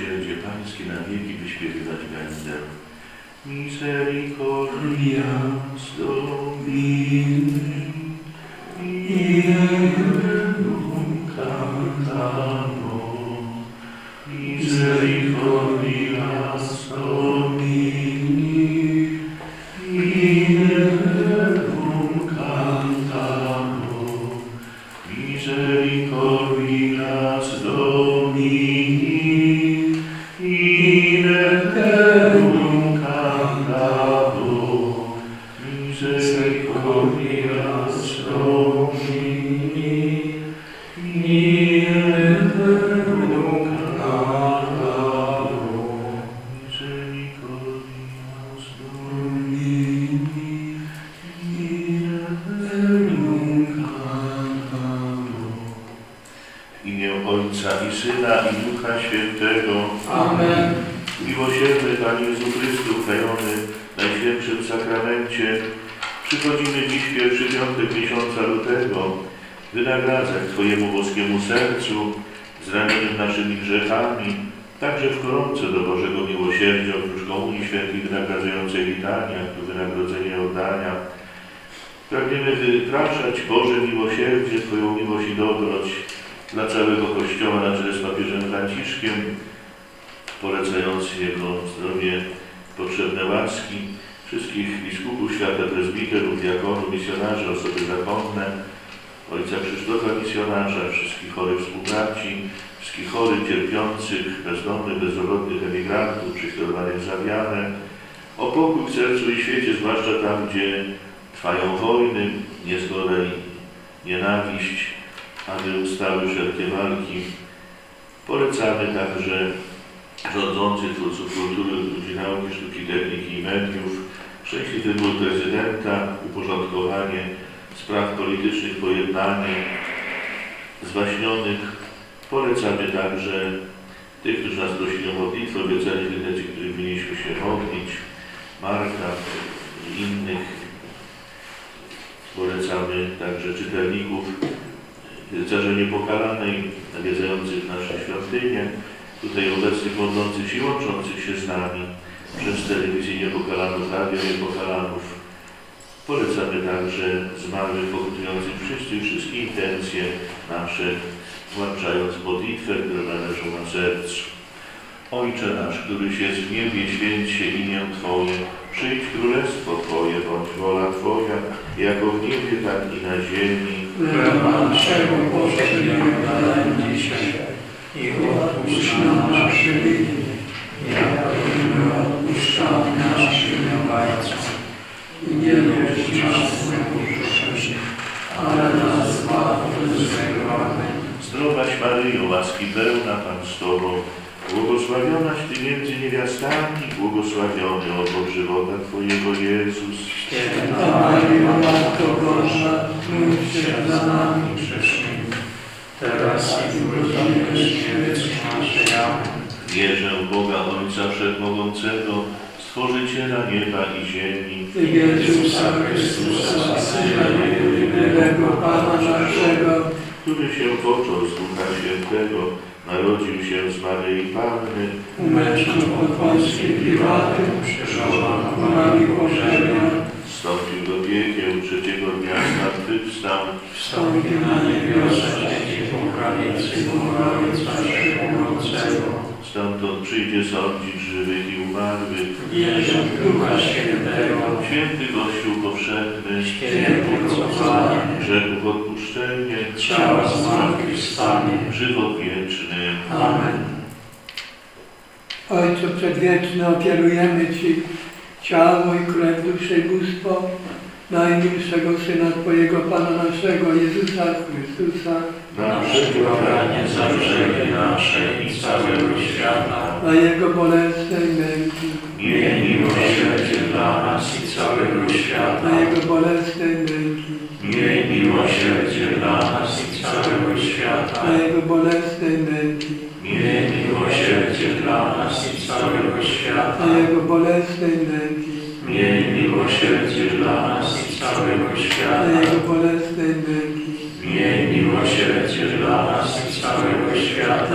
Miłosierdzie Pańskie na wieki wyśpiewywać będę. Misericordia Domini Ierum cantamo Misericordia Pragniemy wypraszać Boże miłosierdzie, Twoją miłość i dobroć dla całego Kościoła na czele z papieżem Franciszkiem, polecając Jego zdrowie, potrzebne łaski, wszystkich biskupów świata, prezbiterów, diakonów, misjonarzy, osoby zakonne, ojca Krzysztofa misjonarza, wszystkich chorych współbraci, wszystkich chorych, cierpiących, bezdomnych, bezrobotnych emigrantów, prześladowanych za wiarę, o pokój w sercu i świecie, zwłaszcza tam, gdzie trwają wojny, niezgoda i nienawiść, aby ustały wszelkie walki. Polecamy także rządzących twórców kultury, ludzi nauki, sztuki, techniki i mediów, szczęśliwy wybór prezydenta, uporządkowanie spraw politycznych, pojednanie zwaśnionych. Polecamy także tych, którzy nas prosili o modlitwę, obiecali wtedy, których winniśmy się modlić, Marka i innych. Polecamy także czytelników rycerze niepokalanej, nawiedzających nasze świątynie, tutaj obecnych modlących się łączących się z nami przez telewizję Niepokalanów, Radio Niepokalanów. Polecamy także zmarłych pokutujących wszyscy i wszystkie intencje nasze, włączając modlitwę, które należą na sercu. Ojcze nasz, któryś jest w niebie, święć się imię Twoje. Przyjdź królestwo Twoje, bądź wola Twoja, jako w niebie, tak i na ziemi. Chleba naszego daj nam dzisiaj i odpuść nam nasze winy, jako my odpuszczamy naszym winowajcom. I nie wierz nas na pokuszenie, ale nas zbaw od złego. Zdrowaś Maryjo, łaski pełna Pan z Tobą, błogosławionaś Ty między niewiastami, błogosławiony owoc żywota Twojego Jezus. Święta Maryjo, Matko Boża, módl się za nami grzesznymi, teraz i w godzinę śmierci naszej. Wierzę w Boga Ojca Wszechmogącego, Stworzyciela nieba i ziemi, I Jezusa Chrystusa, Syna jedynego Pana naszego, który się począł z Ducha Świętego, narodził się z Maryi Panny, umęczon pod Pąskim Piłatem, przeżował nami Bożego, wstąpił do piekieł, trzeciego dnia zmartwychwstał, wstąpił na niebiosa dzieci po prawicy Boga Ojca Wszechmogącego. Stamtąd przyjdzie sądzić żywych i umarłych. Wierzę w Ducha Świętego, Święty Kościół powszechny, święty pokochanie, grzechów odpuszczenie, ciała zmartwychwstanie. żywot wieczny. Amen. Ojcu Przedwieczny, ofiarujemy Ci ciało i krew, duszę i bóstwo najmilszego Syna Twojego, Pana naszego, Jezusa Chrystusa, Na Błaganie za grzechy nasze i całego świata. na Jego bolesnej męki, Miej miłosierdzie dla nas i całego świata. na Jego bolesnej męki, Miej miłosierdzie dla nas i całego świata. na Jego bolesnej męki, Miej miłosierdzie dla nas i całego świata. na Jego bolesnej męki, Miej miłosierdzie dla nas i całego na świata. Jego bolesnej męki, miłosierdzie dla nas i całego świata.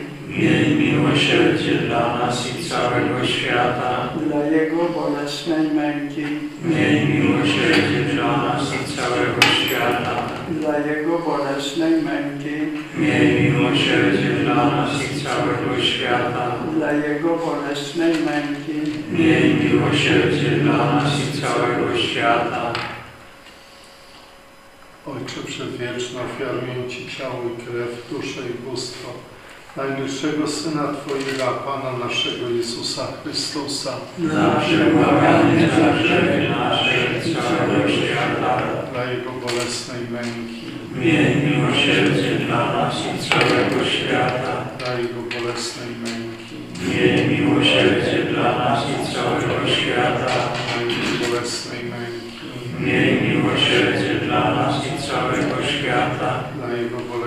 Miej miłosierdzie dla nas i całego świata. dla Jego bolesnej męki, Miej miłosierdzie dla nas i całego świata. dla Jego bolesnej męki, Miej miłosierdzie dla nas i całego świata. dla Jego bolesnej męki, Miej miłosierdzie dla nas i całego świata. Ojcze Przedwieczny, ofiaruję Ci ciało i krew, duszę i bóstwo najmilszego Syna Twojego, Pana naszego Jezusa Chrystusa, Nasze błaganie za grzechy nasze i całego świata. dla Jego bolesnej męki, Miej miłosierdzie dla nas i całego świata. dla Jego bolesnej męki, Miej miłosierdzie dla nas i całego świata. dla Jego bolesnej męki, Miej miłosierdzie dla nas i całego świata. dla Jego bolesnej męki,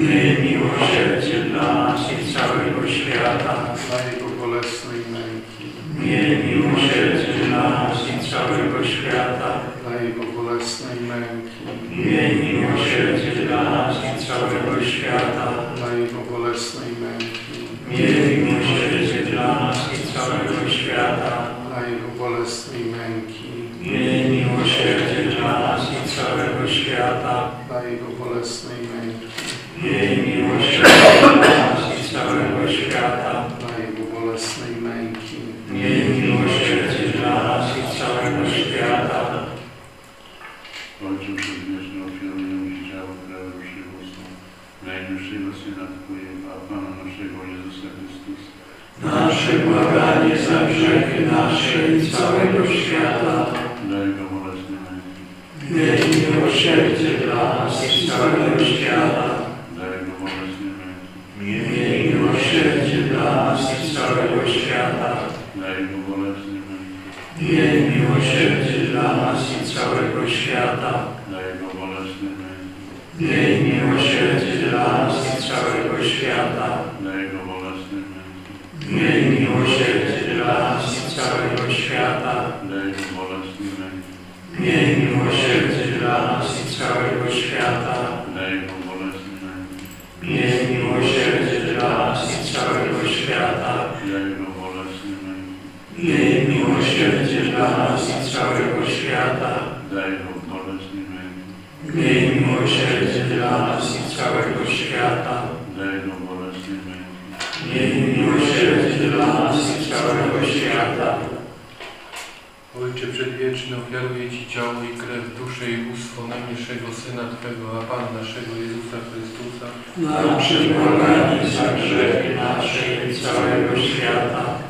Miej miłosierdzie dla nas i całego świata. dla Jego bolesnej męki, Miej miłosierdzie dla nas i całego świata. dla Jego bolesnej męki, Miej miłosierdzie dla nas i całego świata. dla Jego bolesnej męki, Miej miłosierdzie dla nas i całego świata. dla Jego bolesnej męki, Miej miłosierdzie dla nas i całego świata. dla Jego bolesnej męki, dla Jego bolesnej męki, Miej miłosierdzie dla nas i całego świata. dla Jego bolesnej męki, Miej miłosierdzie dla nas i całego świata. męki, Miej miłosierdzie dla nas i całego świata. męki, Miej miłosierdzie dla nas i całego świata. dla Jego bolesnej męki, Miej miłosierdzie dla nas i całego świata. dla Jego bolesnej męki, Miej miłosierdzie dla nas i całego świata. bolesnej męki, Miej miłosierdzie dla nas i całego świata. bolesnej męki, Miej miłosierdzie dla nas i całego świata. Ojcze Przedwieczny, ofiaruję Ci ciało i krew, duszę i bóstwo najmniejszego Syna Twego, a Pana naszego Jezusa Chrystusa, Nasze błaganie za grzechy nasze i całego świata.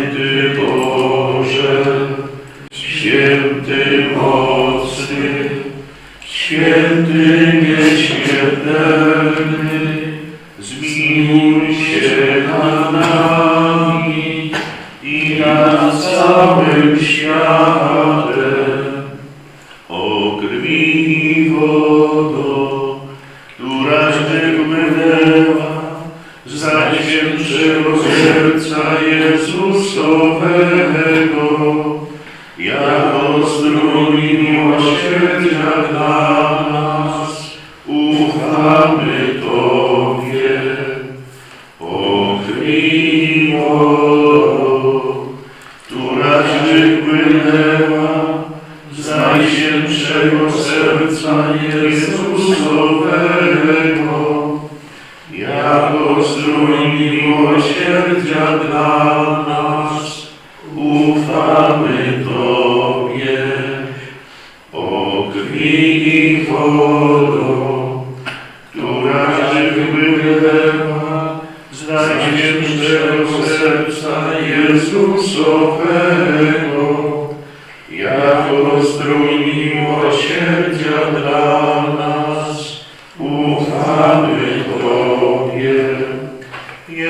Święty Boże, święty mocny, święty nieśmiertelny, zmiłuj się nad nami i nad całym światem. O krwi wodo, któraś wypłynęła z najświętszego serca Jezusowego, jako zdrój miłosierdzia dla nas, ufamy Tobie. O któraś wypłynęła z najświętszego serca Jezusowego, jako zdrój miłosierdzia dla nas, ufamy Tobie. O krwi i wodo, która wypłynęła z najświętszego serca Jezusowego, jako zdrój miłosierdzia dla nas, ufamy.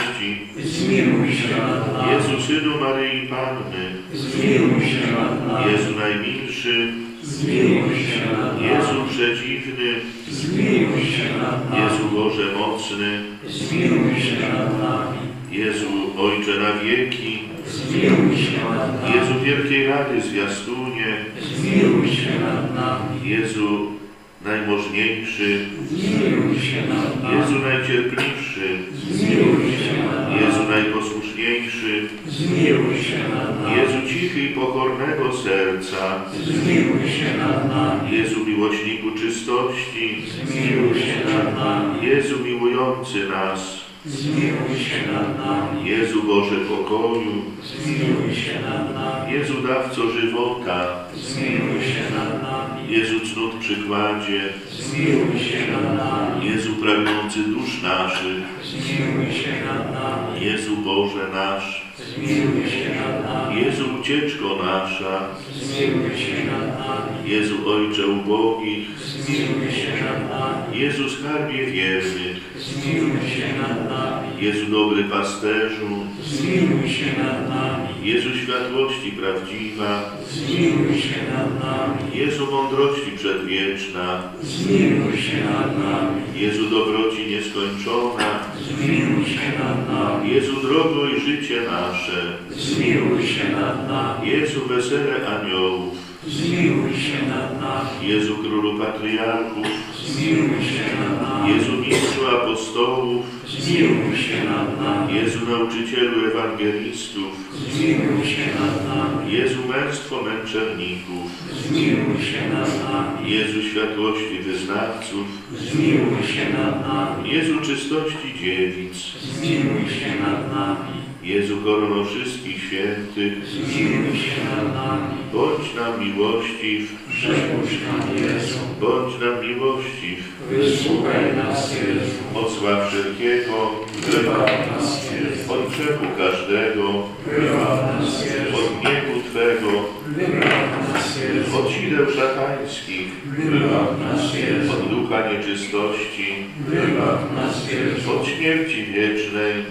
Sprawiedliwości, Zmiłuj się nad nami. Jezu, Synu Maryi Panny, Zmiłuj się nad nami. Jezu Najmilszy, Zmiłuj się nad nami. Jezu Przedziwny, Zmiłuj się nad nami. Jezu Boże Mocny, Zmiłuj się nad nami. Jezu Ojcze na wieki, Zmiłuj się nad nami. Jezu Wielkiej Rady Zwiastunie, Zmiłuj się nad nami. Jezu Najmożniejszy, Zmiłuj się nad nami. Jezu Najcierpliwszy, Zmiłuj Najposłuszniejszy, Zmiłuj się nad nami. Jezu Cichy i pokornego serca, Zmiłuj się nad nami. Jezu Miłośniku czystości, Zmiłuj się nad nami. Jezu miłujący nas, Zmiłuj się nad nami. Jezu Boże pokoju, Zmiłuj się nad nami. Jezu Dawco żywota, Zmiłuj się nad nami. Jezu cnót przykładzie, Zmiłuj się nad nami. Jezu pragnący dusz naszych, Zmiłuj się nad nami. Jezu Boże nasz, Zmiłuj się nad nami. Jezu ucieczko nasza, Zmiłuj się nad nami. Jezu Ojcze ubogich, Zmiłuj się nad nami. Jezu skarbie wiernych, Zmiłuj się nad nami. Jezu dobry pasterzu, Zmiłuj się nad nami. Jezu światłości prawdziwa, Zmiłuj się nad nami. Jezu mądrości przedwieczna, Zmiłuj się nad nami. Jezu dobroci nieskończona, Zmiłuj się nad nami. Jezu drogo i życie nasze, Zmiłuj się nad nami. Jezu wesele aniołów, Zmiłuj się nad nami. Jezu królu patriarchów, Zmiłuj się nad nami. Jezu mistrzu apostołów, Zmiłuj się nad nami. Jezu nauczycielu ewangelistów, Zmiłuj się nad nami. Jezu męstwo męczenników, Zmiłuj się nad nami. Jezu światłości wyznawców, Zmiłuj się nad nami. Jezu czystości dziewic, Zmiłuj się nad nami. Jezu korono wszystkich świętych, Zmiłuj się nad nami. bądź nam miłościw, Przepuść nam Jezu. bądź nam miłościw, Wysłuchaj nas Jezu. od zła wszelkiego, Wybaw nas Jezu. od grzechu każdego, Wybaw nas Jezu. od Twego, od sideł szatańskich, od ducha nieczystości, od śmierci wiecznej,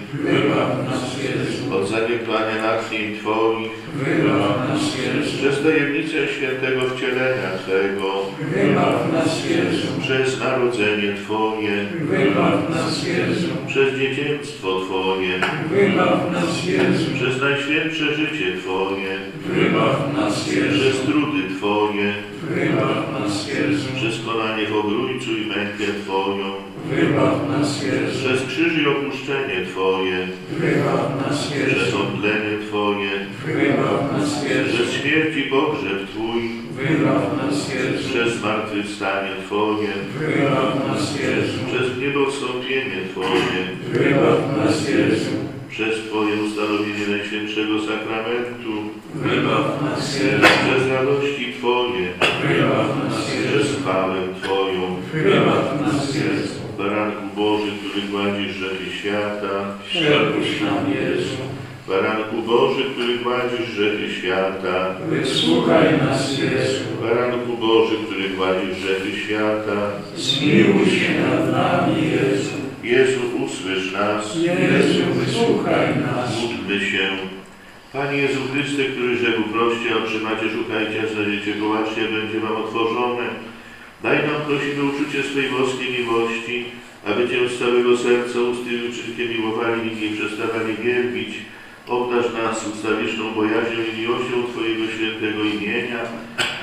od zaniedbania natchnień Twoich, przez tajemnicę świętego wcielenia Twego, nas Jezu. przez narodzenie Twoje, Wybaw nas Jezu. przez dzieciństwo Twoje, Wybaw nas Jezu. przez najświętsze życie Twoje, Wybaw nas Jezu. przez trudy Twoje, Wybaw nas Jezu. przez konanie w obrójcu i mękę Twoją, Wybaw nas Jezu. przez krzyż i opuszczenie Twoje, Wybaw nas przez Jezu. omdlenie Twoje, Wybaw nas Jezu. przez śmierć i pogrzeb Twój, Wybaw nas Jezu. przez zmartwychwstanie Twoje, Wybaw nas Jezu. przez niebowstąpienie Twoje, Wybaw nas Jezu. przez Twoje ustanowienie Najświętszego Sakramentu, Wybaw nas Jezu. przez radości Twoje, Wybaw nas przez Jezu. chwałę Twoją, Wybaw nas Jezu. Baranku Boży, który gładzisz grzechy świata, Przepuść nam Jezu. Baranku Boży, który gładzisz grzechy świata, Wysłuchaj nas Jezu. Baranku Boży, który gładzisz grzechy świata, Zmiłuj się nad nami Jezu. Jezu, usłysz nas, Jezu, wysłuchaj nas. módlmy się. Panie Jezu Chryste, który rzekł proście, otrzymacie, szukajcie, a znajdziecie, wołacie, będzie wam otworzone. Daj nam, prosimy, uczucie swej boskiej miłości, aby Cię z całego serca usty i uczynkiem miłowali i nie przestawali wielbić. Obdarz nas ustawiczną bojaźnią i miłością Twojego świętego imienia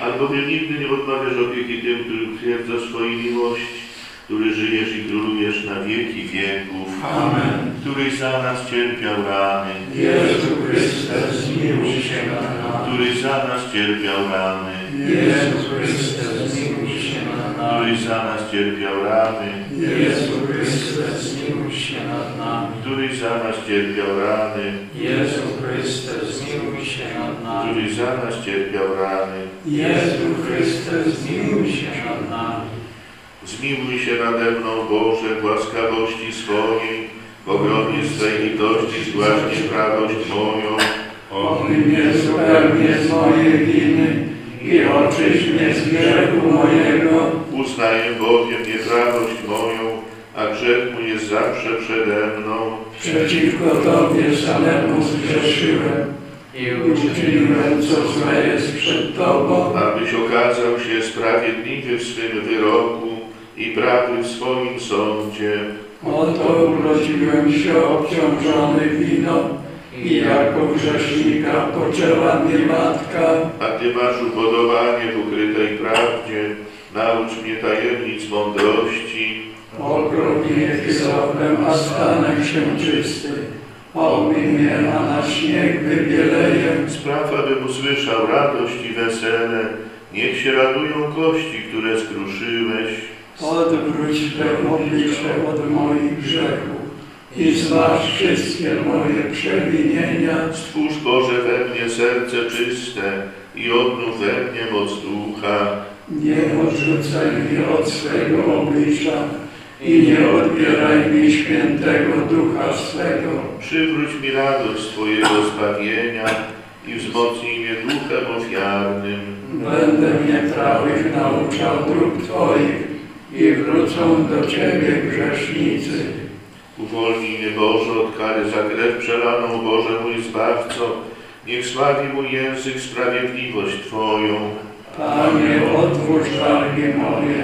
albowiem nigdy nie odmawiasz opieki tym, których utwierdzasz swojej miłości, który żyjesz i królujesz na wieki wieków, Amen. któryś za nas cierpiał rany, Jezu Chryste, zmiłuj się nad nami. któryś za nas cierpiał rany, Jezu Chryste, któryś za nas cierpiał rany, Jezu Chryste, zmiłuj się nad nami. któryś za nas cierpiał rany, Jezu Chryste, zmiłuj się nad nami. któryś za nas cierpiał rany. Jezu Chryste, zmiłuj się nad nami. Zmiłuj się nade mną, Boże, w łaskawości swojej, w ogromnie swej litości zgłaś nieprawość moją. Omyj mnie zupełnie z mojej winy i oczyść mnie z grzechu mojego. Uznaję bowiem nieprawość moją, a grzech mój jest zawsze przede mną. Przeciwko Tobie samemu zgrzeszyłem i uczyniłem, co złe jest przed Tobą. abyś okazał się sprawiedliwy w swym wyroku i prawy w swoim sądzie. Oto urodziłem się obciążony winą i jako grzesznika poczęła mnie matka. A Ty masz upodobanie w ukrytej prawdzie. Naucz mnie tajemnic mądrości. Okropnie mnie a stanę się czysty. Omyj mnie, a na śnieg wybieleję. Spraw, abym usłyszał radość i wesele. Niech się radują kości, które skruszyłeś. Odwróć Twe oblicze od moich grzechów i zważ wszystkie moje przewinienia. Stwórz Boże we mnie serce czyste i odnów we mnie moc ducha. Nie odrzucaj mnie od swego oblicza i nie odbieraj mi świętego ducha swego. Przywróć mi radość Twojego zbawienia i wzmocnij mnie duchem ofiarnym. Będę mnie prawych nauczał dróg Twoich i wrócą do Ciebie grzesznicy. Uwolnij mnie Boże od kary za krew przelaną, Boże mój Zbawco. Niech sławi mój język sprawiedliwość Twoją. Panie, otwórz wargi moje,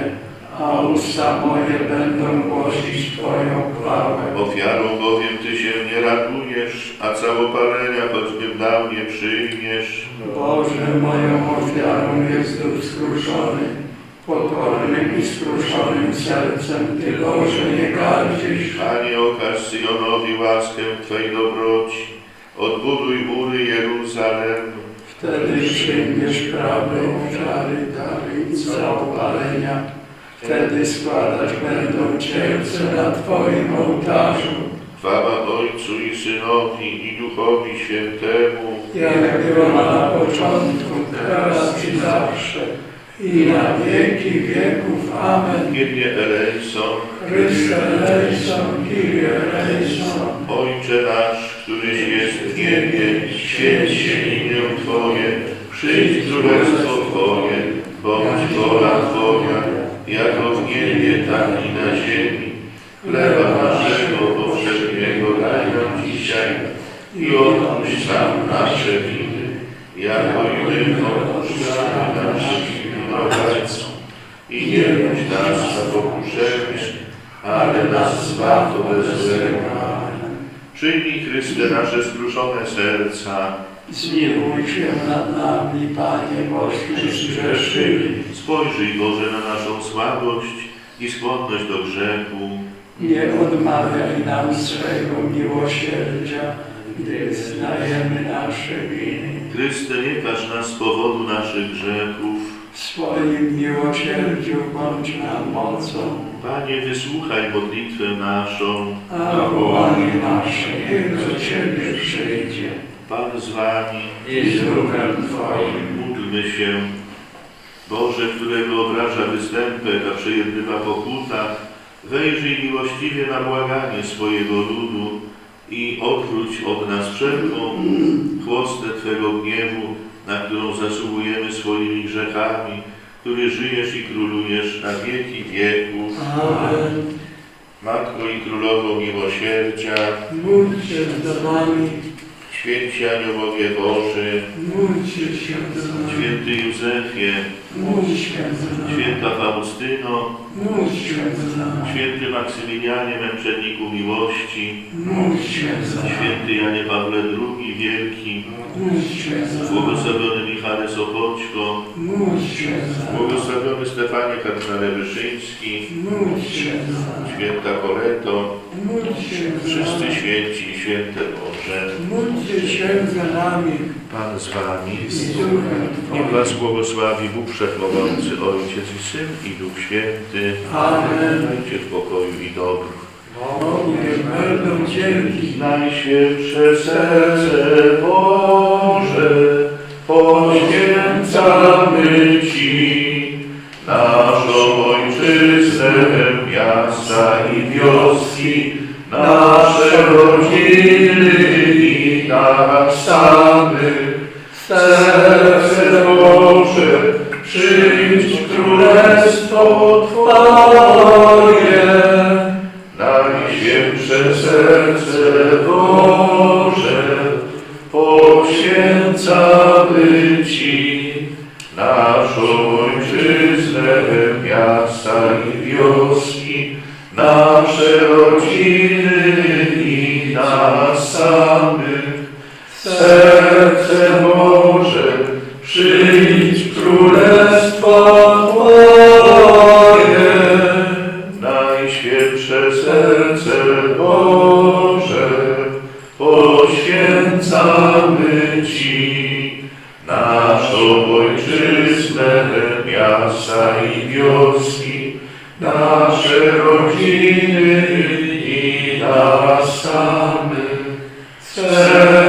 a usta moje będą głosić Twoją chwałę. Ofiarą bowiem Ty się nie radujesz, a całopalenia choćbym dał nie przyjmiesz. Boże, moją ofiarą jest duch skruszony, pokornym i skruszonym sercem Ty, Boże, nie gardzisz. Panie, okaż Syjonowi łaskę Twej dobroci. Odbuduj mury Jeruzalem. Wtedy przyjmiesz prawdę ofiary, dary i całopalenia. Wtedy składać będą Cielce na Twoim ołtarzu. Chwała Ojcu i Synowi i Duchowi Świętemu. jak było na początku, teraz i zawsze, i na wieki wieków. Amen. Kyrie eleison, Chryste eleison, Kyrie eleison. Ojcze nasz, któryś jest w niebie, święć się imię Twoje, przyjdź królestwo Twoje, bądź wola Twoja, jako w niebie, tak i na ziemi. Chleba naszego powszedniego daj nam dzisiaj i odpuść nam nasze winy, jako i my odpuszczamy naszym winowajcom. I nie bądź nas na pokuszenie, ale nas zbaw od złego. Przyjmij Chryste nasze skruszone serca, Zmiłuj się nad nami, Panie, zgrzeszyli. spojrzyj Boże na naszą słabość i skłonność do grzechu. Nie odmawiaj nam swego miłosierdzia, gdy znajemy nasze winy. Chryste, nie każ nas z powodu naszych grzechów. W swoim miłosierdziu bądź nam mocą, Panie, wysłuchaj modlitwę naszą. a wołanie nasze niech do Ciebie przyjdzie. Pan z Wami, I z duchem Twoim. módlmy się. Boże, którego obraża występek, a przejednywa pokuta, wejrzyj miłościwie na błaganie swojego ludu i odwróć od nas wszelką chłostę Twego gniewu, na którą zasługujemy swoimi grzechami, który żyjesz i królujesz na wieki wieków. Amen. Matko i Królowo Miłosierdzia, Módl się za nami, święci aniołowie Boży, módl się święty Józefie, módl się święta Faustyno, módl się święty Maksymilianie, męczenniku miłości, módl się święty Janie Pawle II Wielki, módl się błogosławiony Michale Sopoćko, módl się błogosławiony Stefanie kardynale Wyszyński, Módl się święta Koleto, Módl się wszyscy święci i święte Boże. Módlcie się za nami Pan z wami. i was błogosławi Bóg Wszechmogący, Ojciec i Syn i Duch Święty. Amen. Dajcie w pokoju i dobru. Bogu będą dzięki. Najświętsze serce Boże, poświęcamy Ci naszą ojczyznę, miasta i wioski, nasze rodziny i nas samych. Serce Boże, przyjdź królestwo Twoje. Najświętsze serce Boże, poświęcamy Ci naszą ojczyznę, miasta i wioski, nasze rodziny Serce Boże, przyjdź królestwo Twoje. Najświętsze serce Boże, poświęcamy Ci naszą ojczyznę, miasta i wioski, nasze rodziny i nas samych. Serce